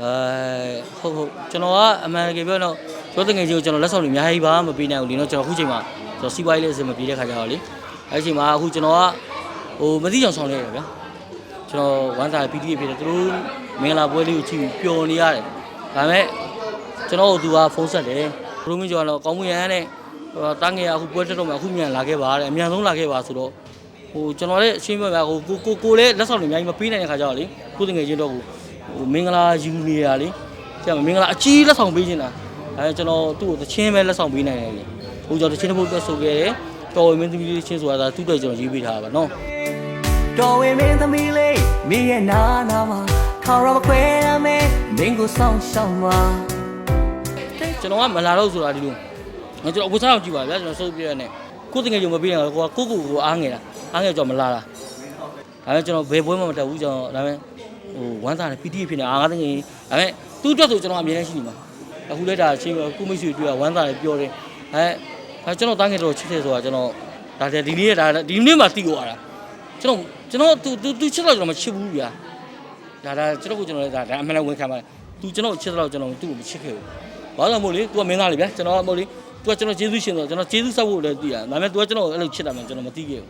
အဲဟုတ်ဟုတ်ကျွန်တော်ကအမှန်တကယ်ပြောတော့ပြောတငယ်ချင်းကိုကျွန်တော်လက်ဆောင်တွေအများကြီးပါမပေးနိုင်ဘူးလीနော်ကျွန်တော်အခုချိန်မှာကျွန်တော်စီးပွားရေးလေးအစင်မပြေတဲ့ခါကျတော့လေအဲ့ဒီချိန်မှာအခုကျွန်တော်ကဟိုမသိချောင်ဆောင်နေရတယ်ဗျာကျွန်တော်ဝမ်းစာ PTA ဖြစ်တယ်သူတို့မင်္ဂလာပွဲလေးကိုကြည့်ပြီးပျော်နေရတယ်ဒါပေမဲ့ကျွန်တော်တို့သူကဖုန်းဆက်တယ်ဘရိုမင်းကျော်ကတော့ကောင်းမွန်ရန်နဲ့ဟိုတားငယ်အခုပွဲတက်တော့မှအခုမြန်လာခဲ့ပါတဲ့အမြန်ဆုံးလာခဲ့ပါဆိုတော့ဟိုကျွန်တော်လည်းအရှင်းပြပြဟိုကိုကိုကိုလည်းလက်ဆောင်တွေအများကြီးမပေးနိုင်တဲ့ခါကျတော့လေကိုတငယ်ချင်းတော့ဟို ဟိုမင်္ဂလာယူနေရလေကျန်မင်္ဂလာအကြီးလက်ဆောင်ပေးနေတာအဲကျွန်တော်သူ့ကိုတချင်းပဲလက်ဆောင်ပေးနိုင်တယ်လေဟိုကျွန်တော်တချင်းတစ်ပုတ်တက်ဆိုခဲ့တယ်တော်ဝင်မင်းသမီးလေးချင်းဆိုတာသူ့အတွက်ကျွန်တော်ရေးပေးထားတာပါနော်တော်ဝင်မင်းသမီးလေးမိရဲ့နာနာမှာခေါရမခွဲရမယ်မင်းကိုစောင့်ရှောက်မှာကျွန်တော်ကမလာတော့ဆိုတာဒီလိုငါကျွန်တော်အခုစားအောင်ကြည့်ပါဗျာကျွန်တော်စုပ်ပြရနဲ့ကိုယ်တငယ်ချင်းမပေးနိုင်တော့ကိုကကိုကိုကိုအားငယ်တာအားငယ်ကြောင့်မလာတာဒါပေမဲ့ကျွန်တော်ဘယ်ပွဲမှမတက်ဘူးကျွန်တော်ဒါပေမဲ့ ဟိုဝမ်းသာတယ် PTA ဖြစ်နေအားငါတငယ်ဒါပေမဲ့သူ့အတွက်ဆိုကျွန်တော်အမြဲတမ်းရှိနေမှာအခုလက်တာချင်းကိုမိတ်ဆွေတွေ့ဝမ်းသာတယ်ပြောတယ်အဲအဲကျွန်တော်တားငယ်တော့ချစ်တယ်ဆိုတာကျွန်တော်ဒါတည်းဒီနေ့ဒါဒီနေ့မှသိသွားတာကျွန်တော်ကျွန်တော်သူသူသူချစ်တော့ကျွန်တော်မချစ်ဘူးဗျာဒါဒါကျွန်တော်ကကျွန်တော်လည်းဒါဒါအမှန်လည်းဝန်ခံပါတယ်သူကျွန်တော်ချစ်တော့ကျွန်တော်သူ့ကိုမချစ်ခဲ့ဘူး ဘာလို့မို့လဲ तू ကမင်းသားလေဗျာကျွန်တော်ကမို့လေ तू ကကျွန်တော်ကျေးဇူးရှင်ဆိုတော့ကျွန်တော်ကျေးဇူးဆောက်ဖို့လည်းသိတာဒါပေမဲ့ तू ကကျွန်တော်အဲ့လိုချစ်တာမှကျွန်တော်မသိခဲ့ဘူး